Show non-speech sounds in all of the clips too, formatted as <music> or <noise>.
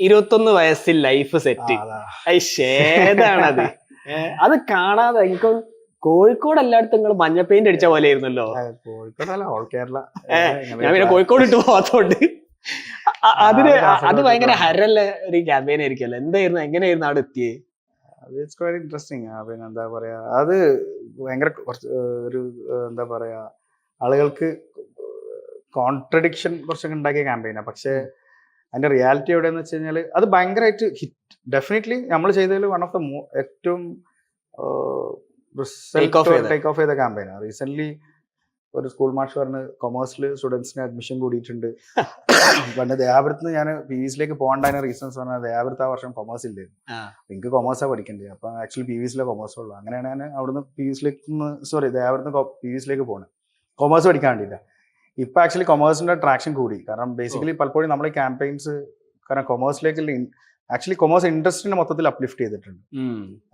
ഇരുപത്തൊന്ന് വയസ്സിൽ life set ഏതാണത് അത്. കാണാതെ എനിക്ക് കോഴിക്കോട് എല്ലായിടത്തും നിങ്ങൾ മഞ്ഞ പെയിന്റ് അടിച്ച പോലെ ആയിരുന്നല്ലോ. കോഴിക്കോടല്ല ഓൾ കേരള. ഏ, ഞാൻ പിന്നെ കോഴിക്കോട് ഇട്ട് പോകാത്തോണ്ട് അതിന് അത് ഭയങ്കര ഹരല്ല ഒരു ക്യാമ്പയിൻ ആയിരിക്കുമല്ലോ എന്തായിരുന്നു? എങ്ങനെയായിരുന്നു അവിടെ എത്തിയേ? ഇറ്റ്സ് വെരി ഇൻട്രസ്റ്റിംഗ് പിന്നെ എന്താ പറയാ അത് ഭയങ്കര കുറച്ച് ഒരു എന്താ പറയാ ആളുകൾക്ക് കോൺട്രഡിക്ഷൻ കുറച്ചൊക്കെ ഉണ്ടാക്കിയ ക്യാമ്പയിനാണ് പക്ഷേ അതിന്റെ റിയാലിറ്റി എവിടെയെന്ന് വെച്ച് കഴിഞ്ഞാൽ അത് ഭയങ്കരമായിട്ട് ഹിറ്റ് ഡെഫിനറ്റ്ലി നമ്മൾ ചെയ്തതിൽ വൺ ഓഫ് ദ ഏറ്റവും. ടേക്ക് ഓഫ് ചെയ്ത. ക്യാമ്പയിനാണ് റീസെന്റ് ഒരു സ്കൂൾ മാഷ് പറഞ്ഞ് കൊമേഴ്സിൽ സ്റ്റുഡൻസിന് അഡ്മിഷൻ കൂടിയിട്ടുണ്ട്. <coughs> പണ്ട് ദയാപുരത്ത് നിന്ന് ഞാൻ പി വിസിലേക്ക് പോകേണ്ടതിന് റീസൺസ് പറഞ്ഞാൽ ദയാപുരത്ത് ആ വർഷം കൊമേഴ്സ് ഇല്ലായിരുന്നു. എനിക്ക് കൊമേഴ്സാണ് പഠിക്കേണ്ടത് അപ്പം ആക്ച്വലി പി വിസിലെ കൊമേഴ്സ് ഉള്ളൂ. അങ്ങനെയാണ് ഞാൻ അവിടുന്ന് പി വിസിലേക്ക് സോറി ദയാപുരത്ത് പി വിസിലേക്ക് പോകണം കൊമേഴ്സ് പഠിക്കാൻ വേണ്ടിയില്ല ഇപ്പം ആക്ച്വലി കൊമേഴ്സിന്റെ ട്രാക്ഷൻ കൂടി. കാരണം ബേസിക്കലി പലപ്പോഴും നമ്മൾ ക്യാമ്പയിൻസ് കാരണം കൊമേഴ്സിലേക്ക് ആക്ച്വലി കൊമേഴ്സ് ഇൻഡസ്ട്രീനെ മൊത്തത്തിൽ അപ്ലിഫ്റ്റ് ചെയ്തിട്ടുണ്ട്.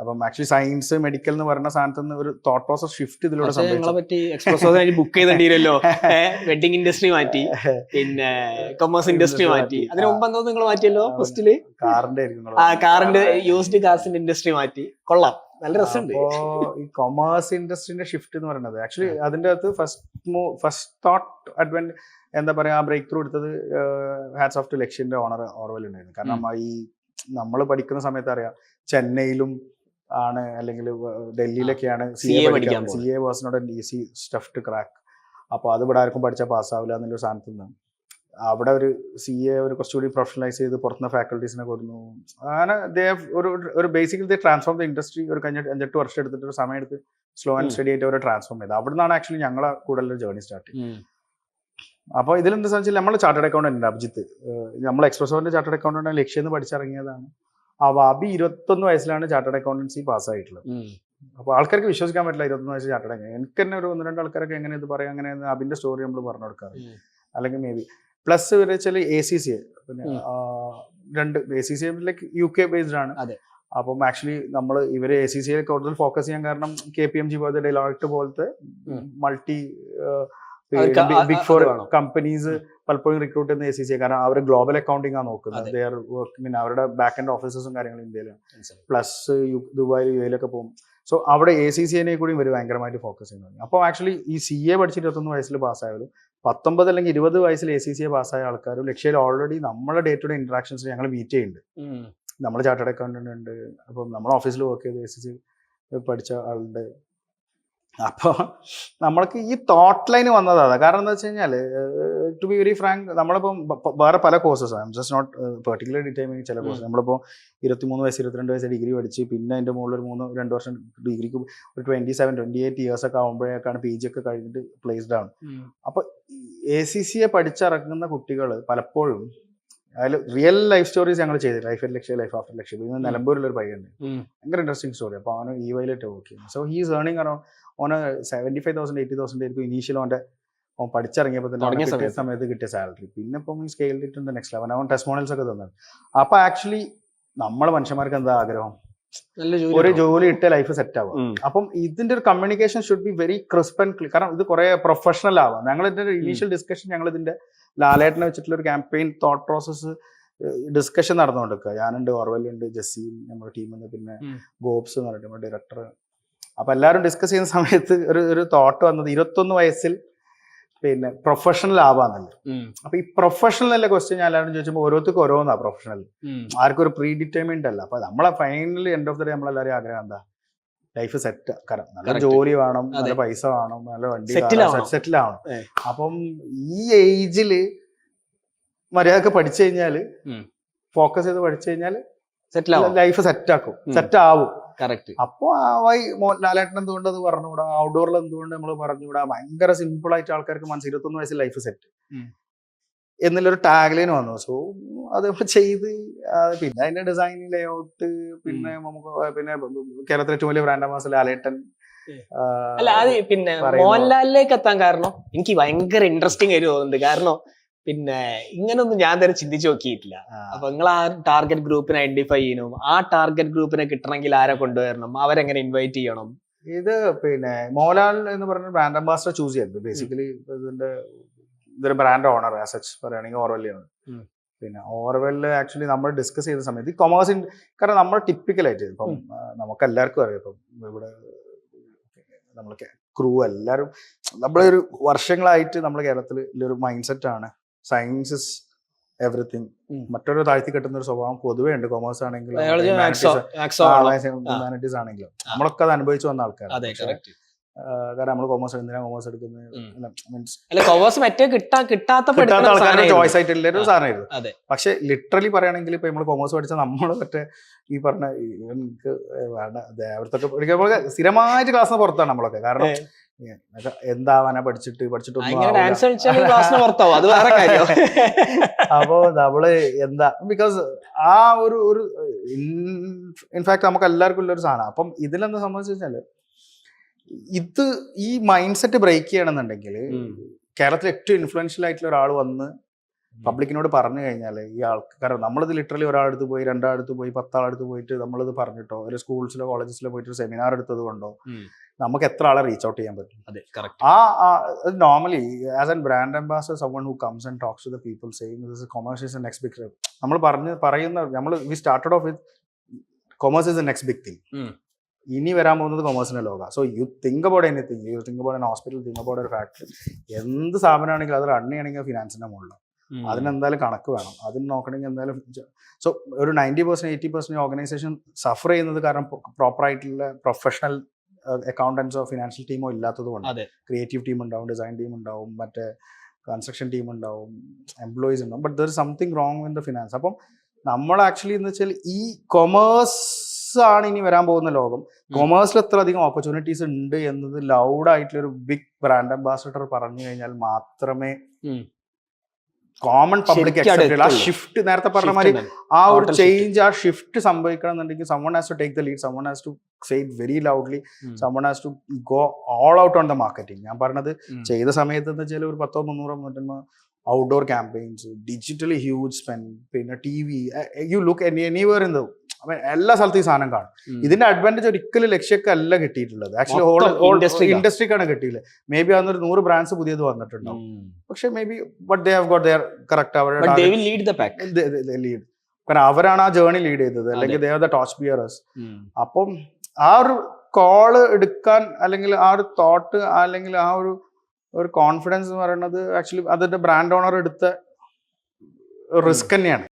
അപ്പം ആക്ച്വലി സയൻസ് മെഡിക്കൽ എന്ന് പറയുന്ന സാധനത്ത് നിന്ന് ഒരു തോട്ട് പ്രോസസ് ഷിഫ്റ്റ് ഇതിലൂടെ ബുക്ക് ചെയ്തിട്ടില്ലല്ലോ. വെഡിങ് ഇൻഡസ്ട്രി മാറ്റി. പിന്നെ കൊമേഴ്സ് ഇൻഡസ്ട്രി മാറ്റി. അതിന് മുമ്പ് എന്തോ നിങ്ങൾ മാറ്റിയല്ലോ ഫസ്റ്റിൽ കാറിന്റെ കാറിന്റെ യൂസ്ഡ് കാർസിന്റെ ഇൻഡസ്ട്രി മാറ്റി. കൊള്ളാം. നല്ല രസമുണ്ട്. ഈ കൊമേഴ്സ് ഇൻഡസ്ട്രീന്റെ ഷിഫ്റ്റ് എന്ന് പറയുന്നത്. ആക്ച്വലി അതിന്റെ അകത്ത് ഫസ്റ്റ് മൂ ഫസ്റ്റ് തോട്ട് അഡ്വന്റ് എന്താ പറയാ ആ ബ്രേക്ക് ത്രൂ എടുത്തത് ഹാറ്റ്സ് ഓഫ് ടു ലക്ഷ്യന്റെ ഓണർ ഓർവൽ ഉണ്ടായിരുന്നു. കാരണം ഈ നമ്മൾ പഠിക്കുന്ന സമയത്ത് അറിയാം ചെന്നൈയിലും ആണ് അല്ലെങ്കിൽ ഡൽഹിയിലൊക്കെയാണ് സി എ പഠിക്കാൻ പഠിക്കാൻ C A was not easy stuff to crack അപ്പോൾ അത് ഇവിടെ ആർക്കും പഠിച്ചാൽ പാസ്സാവില്ല എന്നുള്ള സ്ഥാനത്ത് നിന്ന്. അവിടെ ഒരു സി എ ഒരു കുറച്ചുകൂടി പ്രൊഫഷണലൈസ് ചെയ്ത് പുറത്തുനിന്ന് ഫാക്കൽറ്റീസിനെ കൊടുന്നു. അങ്ങനെ ദേ ഒരു ഒരു basically they transform the industry ഒരു കഴിഞ്ഞ അഞ്ചെട്ട് വർഷം എടുത്തിട്ട് ഒരു സമയം എടുത്ത് സ്ലോ ആൻഡ്. സ്റ്റഡി ആയിട്ട് അവരെ ട്രാൻസ്ഫോം ചെയ്ത്. അവിടെ നിന്നാണ് ആക്ച്വലി ഞങ്ങളെ കൂടുതൽ ജേർണി സ്റ്റാർട്ട് ചെയ്യുന്നത് അപ്പോൾ ഇതിലെന്താ വെച്ചാൽ നമ്മൾ ചാർട്ടേഡ് അക്കൗണ്ടന്റ് ഉണ്ട് അഭിജിത്ത്? നമ്മൾ എക്സ്പ്രസോന്റെ ചാർട്ടേഡ് അക്കൗണ്ടന്റ് ലക്ഷ്യം എന്ന് പഠിച്ചിറങ്ങിയതാണ്. അപ്പോൾ അബി ഇരുപത്തൊന്ന് വയസ്സിലാണ് ചാർട്ടേഡ് അക്കൗണ്ടൻസി പാസ്സായിട്ടുള്ളത് ആയിട്ടുള്ളത്. അപ്പോൾ ആൾക്കാർക്ക് വിശ്വസിക്കാൻ പറ്റില്ല ഇരുപത്തൊന്ന് വയസ്സ് ചാർട്ടേഡ് അക്കൗണ്ട് എനിക്ക് തന്നെ ഒരു ഒന്ന് രണ്ട് ആൾക്കാരൊക്കെ എങ്ങനെ ഇത് പറയാം അങ്ങനെ അബിന്റെ സ്റ്റോറി നമ്മൾ പറഞ്ഞു കൊടുക്കാറ്. അല്ലെങ്കിൽ മേ ബി പ്ലസ് വരെ വെച്ചാൽ എ സി സി പിന്നെ രണ്ട് A C C like U K based ആണ്. അതെ. അപ്പം ആക്ച്വലി നമ്മൾ ഇവർ എ സി സിയിൽ കൂടുതൽ ഫോക്കസ് ചെയ്യാൻ കാരണം കെ പി എം ജി പോലത്തെ ഡെലോയിട്ട് പോലത്തെ മൾട്ടി ബിഗ് ഫോർ കമ്പനീസ് പലപ്പോഴും റിക്രൂട്ട് ചെയ്യുന്ന എ സി സി കാരണം അവർ ഗ്ലോബൽ അക്കൗണ്ടിംഗ് ആണ് നോക്കുന്നത്. ദേ ആർ അവരുടെ ബാക്ക് ആൻഡ് ഓഫീസസും കാര്യങ്ങളും ഇന്ത്യയിലാണ്. പ്ലസ് ദുബായിൽ യു എയിലൊക്കെ പോകും. സോ അവിടെ എ സി സി എനെ കൂടി ഇവർ ഭയങ്കരമായിട്ട് ഫോക്കസ് ചെയ്യുന്നു അപ്പോൾ ആക്ച്വലി ഈ സി എ പഠിച്ച് ഇരുപത്തൊന്ന് വയസ്സിൽ പാസ്സായാലും പത്തൊമ്പത് അല്ലെങ്കിൽ ഇരുപത് വയസ്സിൽ എ സി സി എ പാസ്സായ ആൾക്കാരും ലക്ഷ്യയിൽ ഓൾറെഡി നമ്മളെ ഡേ ടു ഡേ ഇന്ററാക്ഷൻസ് ഞങ്ങൾ മീറ്റ് ചെയ്യുന്നുണ്ട്. നമ്മൾ ചാർട്ടേഡ് അക്കൗണ്ടന്റ് ഉണ്ട്. അപ്പം നമ്മൾ ഓഫീസിൽ വർക്ക് ചെയ്ത് എ സി സി പഠിച്ച ആളുണ്ട്. അപ്പോൾ നമ്മൾക്ക് ഈ തോട്ട് ലൈൻ വന്നതാണ് കാരണം എന്താ വെച്ച് കഴിഞ്ഞാൽ ടു ബി വെരി ഫ്രാങ്ക് നമ്മളിപ്പം വേറെ പല കോഴ്സസ് ആണ് ജസ്റ്റ് നോട്ട് പെർട്ടിക്കുലർ ഡിറ്റൈമിങ് ചില കോഴ്സ്. നമ്മളിപ്പോൾ ഇരുപത്തിമൂന്ന് വയസ്സ് ഇരുപത്തിരണ്ട് വയസ്സ് ഡിഗ്രി പഠിച്ച് പിന്നെ അതിന്റെ മുകളിൽ ഒരു മൂന്ന് രണ്ട് വർഷം ഡിഗ്രിക്ക് ഒരു twenty seven twenty eight years ഒക്കെ ആകുമ്പോഴേക്കാണ് പി ജി ഒക്കെ കഴിഞ്ഞിട്ട് പ്ലേസ്ഡ് ആണ്. അപ്പോൾ എ സി സിയെ പഠിച്ചിറങ്ങുന്ന കുട്ടികൾ പലപ്പോഴും അതിൽ റിയൽ ലൈഫ് സ്റ്റോറീസ് ഞങ്ങൾ ചെയ്തു ലൈഫ് ലക്ഷ്യ ലൈഫ് ആഫ്റ്റർ ലക്ഷ്യം ഇന്ന് നിലമ്പൂരിൽ ഒരു പയ്യുണ്ട്. ഭയങ്കര ഇൻട്രസ്റ്റിംഗ് സ്റ്റോറി അപ്പോൾ അവന് ഈ വൈലിട്ട് വർക്ക് ചെയ്യുന്നു. സോ ഹീസ് ഏർണിംഗ് അറൌണ്ട് ഓന് seventy five thousand eighty thousand ആയിരിക്കും ഇനീഷ്യൽ ഓന്റെ അവൻ പഠിച്ചിറങ്ങിയപ്പോൾ തന്നെ സമയത്ത്. കിട്ടിയ സാലറി പിന്നെ ഇപ്പം സ്കെയിൽ ഇട്ടുണ്ട് നെക്സ്റ്റ് ലെവൻ അവൻ ടെസ്റ്റ് ടെസ്മോണൽസ് ഒക്കെ തന്നത് അപ്പോൾ ആക്ച്വലി നമ്മൾ മനുഷ്യന്മാർക്ക് എന്താ ആഗ്രഹം? ഒരു? ജോലി ഇട്ട് ലൈഫ് സെറ്റ് ആവുക. അപ്പം ഇതിന്റെ ഒരു communication should be very crisp and clear കാരണം ഇത് കുറെ പ്രൊഫഷണൽ ആവാം ഞങ്ങൾ ഇതിന്റെ ഇനീഷ്യൽ ഡിസ്കഷൻ ഞങ്ങൾ ഇതിന്റെ ലാലേട്ടനെ വെച്ചിട്ടുള്ള ഒരു ക്യാമ്പയിൻ തോട്ട് പ്രോസസ്സ് ഡിസ്കഷൻ നടന്നുകൊണ്ടിരിക്കുക ഞാനുണ്ട് ഓർവെല്ലുണ്ട് ജസീം നമ്മുടെ ടീമിൽ നിന്ന് പിന്നെ. ഗോപ്സ് എന്ന് പറഞ്ഞിട്ട് നമ്മുടെ ഡയറക്ടർ അപ്പൊ എല്ലാവരും ഡിസ്കസ് ചെയ്യുന്ന സമയത്ത് ഒരു ഒരു തോട്ട് വന്നത് ഇരുപത്തൊന്ന് വയസ്സിൽ പിന്നെ പ്രൊഫഷണൽ ആവാന്നല്ല അപ്പൊ ഈ പ്രൊഫഷണൽ അല്ല ക്വസ്റ്റ്യൻ ഞാൻ എല്ലാവരും ചോദിച്ചപ്പോൾ ഓരോരുത്തർക്കും ഓരോന്നാ പ്രൊഫഷണൽ ആർക്കൊരു ആർക്കും ഒരു പ്രീ ഡിറ്റർമിൻഡ് അല്ല. അപ്പൊ നമ്മളെ finally end of the day നമ്മളെല്ലാവരും ആഗ്രഹം എന്താ? ലൈഫ് സെറ്റ് കാരണം നല്ല. ജോലി വേണം നല്ല പൈസ വേണം നല്ല വണ്ടി. സെറ്റിൽ ആവണം. അപ്പം ഈ ഏജിൽ മര്യാദയ്ക്ക് പഠിച്ചു കഴിഞ്ഞാൽ ഫോക്കസ് ചെയ്ത് പഠിച്ചു ആവും. ലൈഫ് സെറ്റ് ആക്കും. സെറ്റ് ആവും. അപ്പോ വൈ മോ- ലാലേട്ടൻ എന്തുകൊണ്ട് അത് പറഞ്ഞുകൂടാ? ഔട്ട്ഡോറിൽ എന്തുകൊണ്ട് നമ്മൾ പറഞ്ഞുകൂടാ? ഭയങ്കര സിമ്പിൾ ആയിട്ട് ആൾക്കാർക്ക് മനസ്സിൽ ഇരുപത്തൊന്ന് വയസ്സിൽ ലൈഫ് സെറ്റ്. എന്നുള്ളൊരു ടാഗ് ലൈൻ വന്നു. സോ അത് ചെയ്ത് പിന്നെ അതിന്റെ ഡിസൈൻ ലേ ഔട്ട് പിന്നെ നമുക്ക് പിന്നെ കേരളത്തിലെ ഏറ്റവും വലിയ ബ്രാൻഡ് അംബാസഡർ ലാലേട്ടൻ അല്ല അത് പിന്നെ. മോഹൻലാലിലേക്ക് എത്താൻ കാരണം എനിക്ക് ഭയങ്കര ഇൻട്രസ്റ്റിംഗ് ആയിട്ട് തോന്നുന്നുണ്ട് കാരണം പിന്നെ ഇങ്ങനൊന്നും ഞാൻ തന്നെ ചിന്തിച്ചു നോക്കിയിട്ടില്ല. അപ്പൊ നിങ്ങൾ ആ ടാർഗറ്റ് ഗ്രൂപ്പിനെ ഐഡന്റിഫൈ ചെയ്യണം. ആ ടാർഗറ്റ് ഗ്രൂപ്പിനെ കിട്ടണമെങ്കിൽ ആരെ കൊണ്ടുവരണം? അവരെങ്ങനെ ഇൻവൈറ്റ് ചെയ്യണം? ഇത് പിന്നെ മോഹൻലാൽ എന്ന് പറഞ്ഞ ബ്രാൻഡ് അംബാസഡർ ചൂസ് ചെയ്തത് ബേസിക്കലി ഇതിന്റെ ഇതൊരു ബ്രാൻഡ് ഓണർ ആസച്ച് പറയുകയാണെങ്കിൽ ഓർവല്യാണ് ഉം. പിന്നെ ഓർവെല്ല് ആക്ച്വലി നമ്മൾ ഡിസ്കസ് ചെയ്യുന്ന സമയത്ത് ഈ കൊമേഴ്സ് കാരണം നമ്മൾ ടിപ്പിക്കലായിട്ട് ഇപ്പം നമുക്ക് എല്ലാവർക്കും അറിയാം. ഇപ്പം ഇവിടെ നമ്മൾ ക്രൂ എല്ലാവരും നമ്മളൊരു വർഷങ്ങളായിട്ട് നമ്മൾ കേരളത്തിൽ ഒരു മൈൻഡ് സെറ്റ് ആണ്. സയൻസ് ഇസ് എവറിത്തിങ് മറ്റൊരു താഴ്ത്തി കെട്ടുന്ന ഒരു സ്വഭാവം പൊതുവേ ഉണ്ട്. കൊമേഴ്സ് ആണെങ്കിലും ഹ്യൂമാനിറ്റീസ് ആണെങ്കിലും. നമ്മളൊക്കെ അത് അനുഭവിച്ചു വന്ന ആൾക്കാർ കാരണം നമ്മൾ കോമേഴ്സ് എന്തിനാ കോമേഴ്സ് എടുക്കുന്നത്. മീൻസ് കോമേഴ്സ് മറ്റേ കിട്ടാത്ത കിട്ടാത്ത ആൾക്കാരുടെ ചോയ്സ് ആയിട്ടുള്ള ഒരു സാധനമായിരുന്നു. പക്ഷെ ലിറ്ററലി പറയുകയാണെങ്കിൽ ഇപ്പൊ നമ്മൾ കോമേഴ്സ് പഠിച്ച നമ്മൾ മറ്റേ ഈ പറഞ്ഞ എനിക്ക് വേണ്ട പഠിക്കുമ്പോൾ സ്ഥിരമായിട്ട് ക്ലാസ്സിന് പുറത്താണ് നമ്മളൊക്കെ. കാരണം എന്താവാനാ പഠിച്ചിട്ട് പഠിച്ചിട്ട് <laughs> അപ്പോ നമ്മൾ എന്താ ബിക്കോസ് ആ ഒരു ഒരു ഇൻഫാക്ട് നമുക്ക് എല്ലാവർക്കും ഉള്ള ഒരു സാധനം. അപ്പം ഇതിലെന്താ സംബന്ധിച്ചാൽ വെച്ചാൽ ഇത് ഈ മൈൻഡ് സെറ്റ് ബ്രേക്ക് ചെയ്യണമെന്നുണ്ടെങ്കിൽ കേരളത്തിൽ ഏറ്റവും ഇൻഫ്ലുവൻഷ്യൽ ആയിട്ടുള്ള ഒരാൾ വന്ന് പബ്ലിക്കിനോട് പറഞ്ഞു കഴിഞ്ഞാൽ ഈ ആൾക്ക് കാരണം നമ്മളിത് ലിറ്ററലി ഒരാളടുത്ത് പോയി രണ്ടാളടുത്ത് പോയി പത്താളടുത്ത് പോയിട്ട് നമ്മളിത് പറഞ്ഞിട്ടോ അല്ലെങ്കിൽ സ്കൂൾസിലോ കോളേജസിലോ പോയിട്ട് ഒരു സെമിനാർ എടുത്തത് കൊണ്ടോ നമുക്ക് എത്ര ആളെ റീച്ച് ഔട്ട് ചെയ്യാൻ പറ്റും? ആ normally as an brand ambassador someone who comes and talks to the people saying this commerce is next big നമ്മൾ പറഞ്ഞ് പറയുന്ന നമ്മൾ we started off with commerce is next big thing. ഇനി വരാൻ പോകുന്നത് കൊമേഴ്സിന്റെ ലോക. So you think about anything you think about an hospital think about ഒരു ഫാക്ടറി എന്ത് സ്ഥാപനമാണെങ്കിലും അത് റൺ ചെയ്യണമെങ്കിൽ ഫിനാൻസിന്റെ മുകളിൽ അതിനെന്തായാലും കണക്ക് വേണം. അതിന് നോക്കണമെങ്കിൽ എന്തായാലും സോ ഒരു ninety percent eighty percent organisation suffer ചെയ്യുന്നത് കാരണം പ്രോപ്പർ ആയിട്ടുള്ള പ്രൊഫഷണൽ അക്കൗണ്ടൻസോ ഫിനാൻഷ്യൽ ടീമോ ഇല്ലാത്തത് കൊണ്ട്. അതെ. ക്രിയേറ്റീവ് ടീം ഉണ്ടാവും ഡിസൈൻ ടീം ഉണ്ടാവും മറ്റേ കൺസ്ട്രക്ഷൻ ടീം ഉണ്ടാവും എംപ്ലോയീസ് ഉണ്ടാവും. But there something wrong in the finance അപ്പം നമ്മൾ ആക്ച്വലി എന്ന് വെച്ചാൽ ഈ കൊമേഴ്സ് ആണ് ഇനി വരാൻ പോകുന്ന ലോകം. കൊമേഴ്സിൽ എത്ര അധികം ഓപ്പർച്യൂണിറ്റീസ് ഉണ്ട് എന്നത് ലൗഡ് ആയിട്ടുള്ള ഒരു ബിഗ് ബ്രാൻഡ് അംബാസഡർ പറഞ്ഞു കഴിഞ്ഞാൽ മാത്രമേ കോമൺ പബ്ലിക് ആ ഷിഫ്റ്റ് നേരത്തെ പറഞ്ഞ മാതിരി ആ ഒരു ചേഞ്ച് ആ ഷിഫ്റ്റ് സംഭവിക്കണം എന്നുണ്ടെങ്കിൽ someone has to take the lead someone has to say it very loudly someone has to go all out on the marketing ഞാൻ പറഞ്ഞത് ചെയ്ത സമയത്ത് എന്ന് വെച്ചാൽ ഒരു പത്തോ മുന്നൂറോ മറ്റോ outdoor campaigns digitally huge spend പിന്നെ T V you look anywhere in the എല്ലാ സ്ഥലത്തും ഈ സാധനം കാണും. ഇതിന്റെ അഡ്വാന്റേജ് ഒരിക്കലും ലക്ഷ്യക്കല്ല കിട്ടിയിട്ടുള്ളത്. Actually whole industry. ഇൻഡസ്ട്രിക്കാണ് കിട്ടിയില്ല? മേ ബി അതൊരു നൂറ് ബ്രാൻഡ്സ് പുതിയത് വന്നിട്ടുണ്ടാവും പക്ഷെ maybe but they have got their correct അവരുടെ ലീഡ് കാരണം അവരാണ് ആ ജേർണി ലീഡ് ചെയ്തത്. അല്ലെങ്കിൽ they are the torch bearers അപ്പം ആ ഒരു കോൾ എടുക്കാൻ അല്ലെങ്കിൽ ആ ഒരു തോട്ട് അല്ലെങ്കിൽ ആ ഒരു ഒരു കോൺഫിഡൻസ് എന്ന് പറയുന്നത് ആക്ച്വലി അതിന്റെ ബ്രാൻഡ് ഓണർ എടുത്ത റിസ്ക് തന്നെയാണ്.